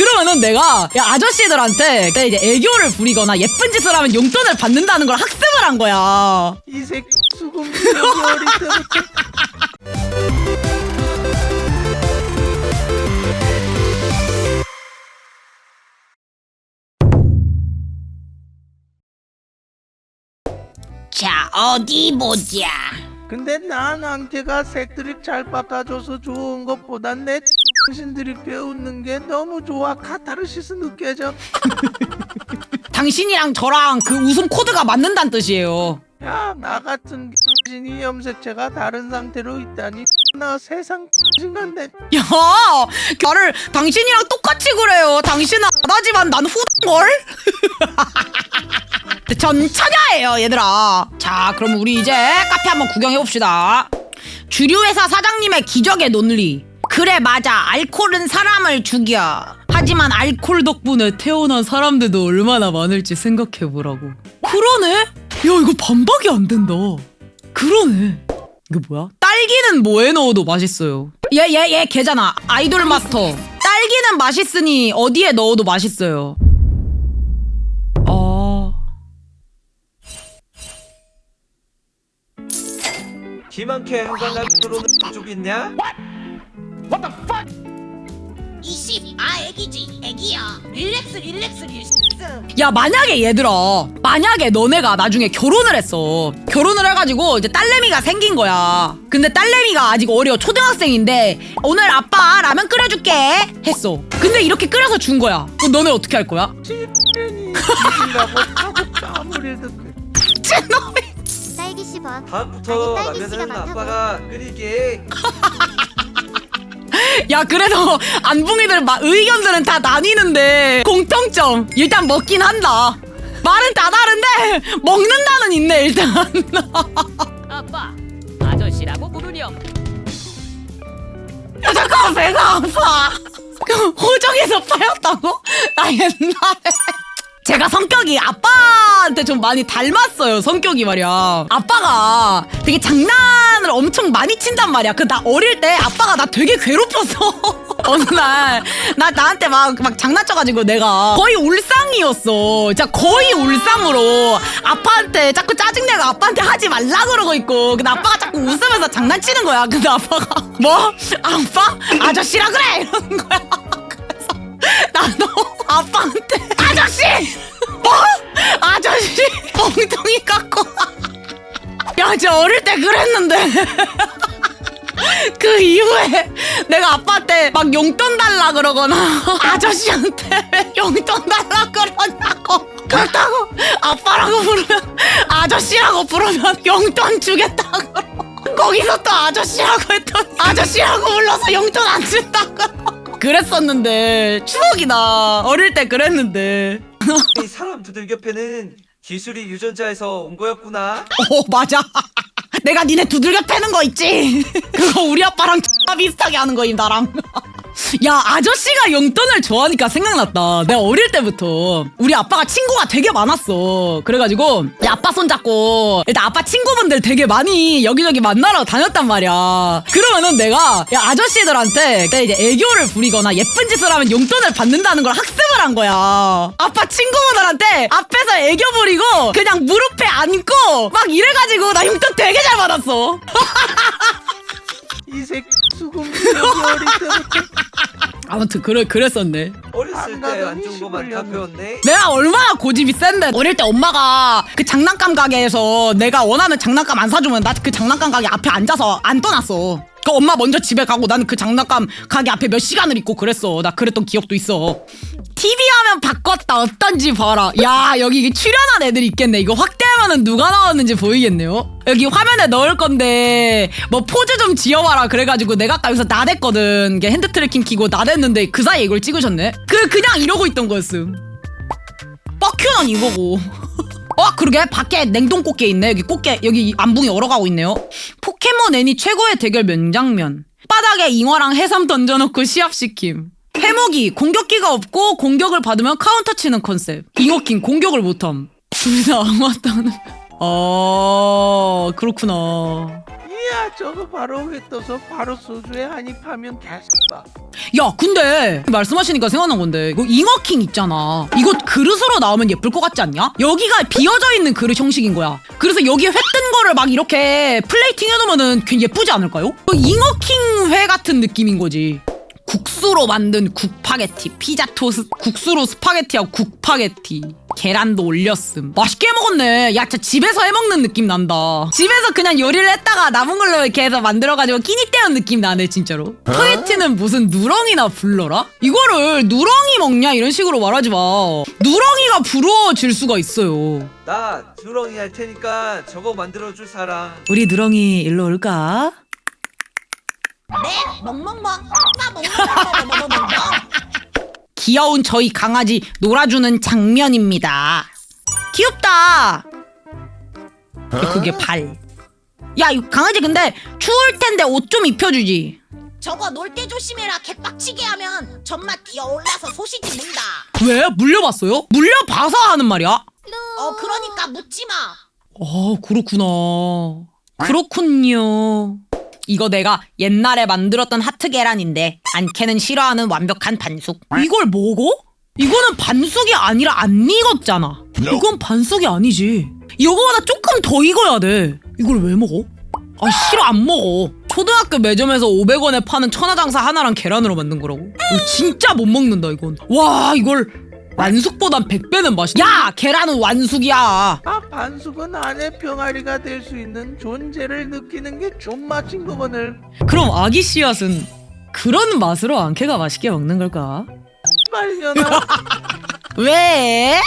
그러면은 내가 야, 아저씨들한테 내가 이제 애교를 부리거나 예쁜 짓을 하면 용돈을 받는다는 걸 학습을 한 거야. 이 새끼 수금 어릴 때부터 자, 어디 보자. 근데 난 앙태가 색드립 잘 깎아줘서 좋은 것보단 내 당신들이 배우는 게 너무 좋아 카타르시스 느껴져 당신이랑 저랑 그 웃음 코드가 맞는다는 뜻이에요. 야 나 같은 신이 염색체가 다른 상태로 있다니 나 세상 신간데 야, 나를 당신이랑 똑같이 그래요. 당신은 하다지만 난 후걸. 전 처녀예요, 얘들아. 자, 그럼 우리 이제 카페 한번 구경해 봅시다. 주류 회사 사장님의 기적의 논리. 그래, 맞아. 알코올은 사람을 죽여. 하지만 알코올 덕분에 태어난 사람들도 얼마나 많을지 생각해 보라고. 그러네. 야, 이거 반박이 안 된다. 그러네. 이거 뭐야? 딸기는 뭐에 넣어도 맛있어요. 얘, 얘, 얘 걔잖아. 아이돌 마스터. 딸기는 맛있으니 어디에 넣어도 맛있어요. 기 많게 한강남 들어오는 쪽 있냐? What? The fuck? 이씨 아 애기지 애기야. 릴렉스 릴렉스 릴렉스. 야 만약에 얘들아 만약에 너네가 나중에 결혼을 했어. 결혼을 해가지고 이제 딸내미가 생긴 거야. 근데 딸내미가 아직 어려 초등학생인데 오늘 아빠 라면 끓여줄게 했어. 근데 이렇게 끓여서 준 거야. 그럼 너네 어떻게 할 거야? 찐이라고 하고 땀을 흘렸 찐놈이 110원. 다음부터 아니, 딸기 씨가 라면은 아빠가 끓일게. 야 그래도 안붕이들 의견들은 다 나뉘는데. 공통점. 일단 먹긴 한다. 말은 다 다른데 먹는다는 있네 일단. 아빠 아저씨라고 부르렴. 야 잠깐만 배가 아파. 호적에서 파였다고? 나 옛날에. 제가 성격이 아빠한테 좀 많이 닮았어요 성격이 말이야. 아빠가 되게 장난을 엄청 많이 친단 말이야. 그 나 어릴 때 아빠가 나 되게 괴롭혔어 어느 날 나 나한테 막 막 장난쳐가지고 내가 거의 울상이었어. 진짜 거의 울상으로 아빠한테 자꾸 짜증내고 아빠한테 하지 말라 그러고 있고 근데 아빠가 자꾸 웃으면서 장난치는 거야. 근데 아빠가 뭐? 아빠? 아저씨라 그래! 이러는 거야. 그래서 나도 아빠한테 아저씨! 뭐? 아저씨! 엉덩이 깎고. 야 진짜 어릴 때 그랬는데. 그 이후에 내가 아빠한테 막 용돈 달라 그러거나 아저씨한테 왜 용돈 달라 그러냐고. 그렇다고 아빠라고 부르면 아저씨라고 부르면 용돈 주겠다고. 거기서 또 아저씨라고 했더니 아저씨라고 불러서 용돈 안 준다고 그랬었는데 추억이다. 어릴 때 그랬는데. 이 사람 두들겨 패는 기술이 유전자에서 온 거였구나. 오 맞아. 내가 니네 두들겨 패는 거 있지. 그거 우리 아빠랑 X나 비슷하게 하는 거임 나랑 야 아저씨가 용돈을 좋아하니까 생각났다. 내가 어릴 때부터 우리 아빠가 친구가 되게 많았어. 그래가지고 야, 아빠 손잡고 일단 아빠 친구분들 되게 많이 여기저기 만나러 다녔단 말이야. 그러면은 내가 야, 아저씨들한테 내가 이제 애교를 부리거나 예쁜 짓을 하면 용돈을 받는다는 걸 학습을 한 거야. 아빠 친구분들한테 앞에서 애교 부리고 그냥 무릎에 앉고 막 이래가지고 나 용돈 되게 잘 받았어. 이 새끼 수금 어릴 때부터 아무튼 그래 그랬었네. 어렸을 때안안 좋은 거만 다 배웠네. 내가 얼마나 고집이 센데. 어릴 때 엄마가 그 장난감 가게에서 내가 원하는 장난감 안 사주면 나 그 장난감 가게 앞에 앉아서 안 떠났어. 그 엄마 먼저 집에 가고 나는 그 장난감 가게 앞에 몇 시간을 있고 그랬어. 나 그랬던 기억도 있어 TV 화면 바꿨다 어떤지 봐라 야 여기 출연한 애들이 있겠네 이거 확대하면은 누가 나왔는지 보이겠네요 여기 화면에 넣을 건데 뭐 포즈 좀 지어봐라 그래가지고 내가 아까 여기서 나댔거든 이게 핸드 트래킹 키고 나댔는데 그 사이 에 이걸 찍으셨네 그 그냥 이러고 있던 거였음 뻑큐는 이거고. 어, 그러게 밖에 냉동 꽃게 있네. 여기 꽃게 여기 안붕이 얼어가고 있네요. 포켓몬 애니 최고의 대결 명장면. 바닥에 잉어랑 해삼 던져놓고 시합시킴. 해먹이 공격기가 없고 공격을 받으면 카운터 치는 컨셉. 잉어킹 공격을 못함. 둘다 아무것도 안 해. 아 그렇구나. 이 아니야 저거 바로 회 떠서 바로 소주에 한입하면 개씨바 야 근데 말씀하시니까 생각난 건데 이거 잉어킹 있잖아 이거 그릇으로 나오면 예쁠 것 같지 않냐? 여기가 비어져 있는 그릇 형식인 거야 그래서 여기에 회 뜬 거를 막 이렇게 플레이팅 해놓으면은 괜히 예쁘지 않을까요? 그 잉어킹 회 같은 느낌인 거지 국수로 만든 국파게티 피자 토스 국수로 스파게티하고 국파게티. 계란도 올렸음. 맛있게 해 먹었네. 야 진짜 집에서 해 먹는 느낌 난다. 집에서 그냥 요리를 했다가 남은 걸로 이렇게 해서 만들어가지고 끼니 때운 느낌 나네 진짜로. 스파게티는 무슨 누렁이나 불러라? 이거를 누렁이 먹냐? 이런 식으로 말하지 마. 누렁이가 부러워질 수가 있어요. 나 두렁이 할 테니까 저거 만들어줄 사람. 우리 누렁이 일로 올까? 네 멍멍멍 나 멍멍멍멍멍멍멍 귀여운 저희 강아지 놀아주는 장면입니다. 귀엽다. 그게 발. 야, 이 강아지 근데 추울 텐데 옷 좀 입혀주지. 저거 놀 때 조심해라 개빡치게 하면 전맛 뛰어올라서 소시지 문다 왜? 물려봤어요? 물려봐서 하는 말이야? 어 그러니까 묻지 마 아, 그렇구나. 그렇군요. 이거 내가 옛날에 만들었던 하트 계란인데 안캐는 싫어하는 완벽한 반숙. 이걸 먹어? 이거는 반숙이 아니라 안 익었잖아. 이건 반숙이 아니지. 이거보다 조금 더 익어야 돼. 이걸 왜 먹어? 아 싫어 안 먹어. 초등학교 매점에서 500원에 파는 천하장사 하나랑 계란으로 만든 거라고. 이거 진짜 못 먹는다 이건. 와 이걸 완숙보단 100배는 맛있. 야 계란은 완숙이야. 아 반숙은 안에 병아리가 될 수 있는 존재를 느끼는 게 존맛인 거거늘 그럼 아기 씨앗은 그런 맛으로 안캐가 맛있게 먹는 걸까? 말려나 왜?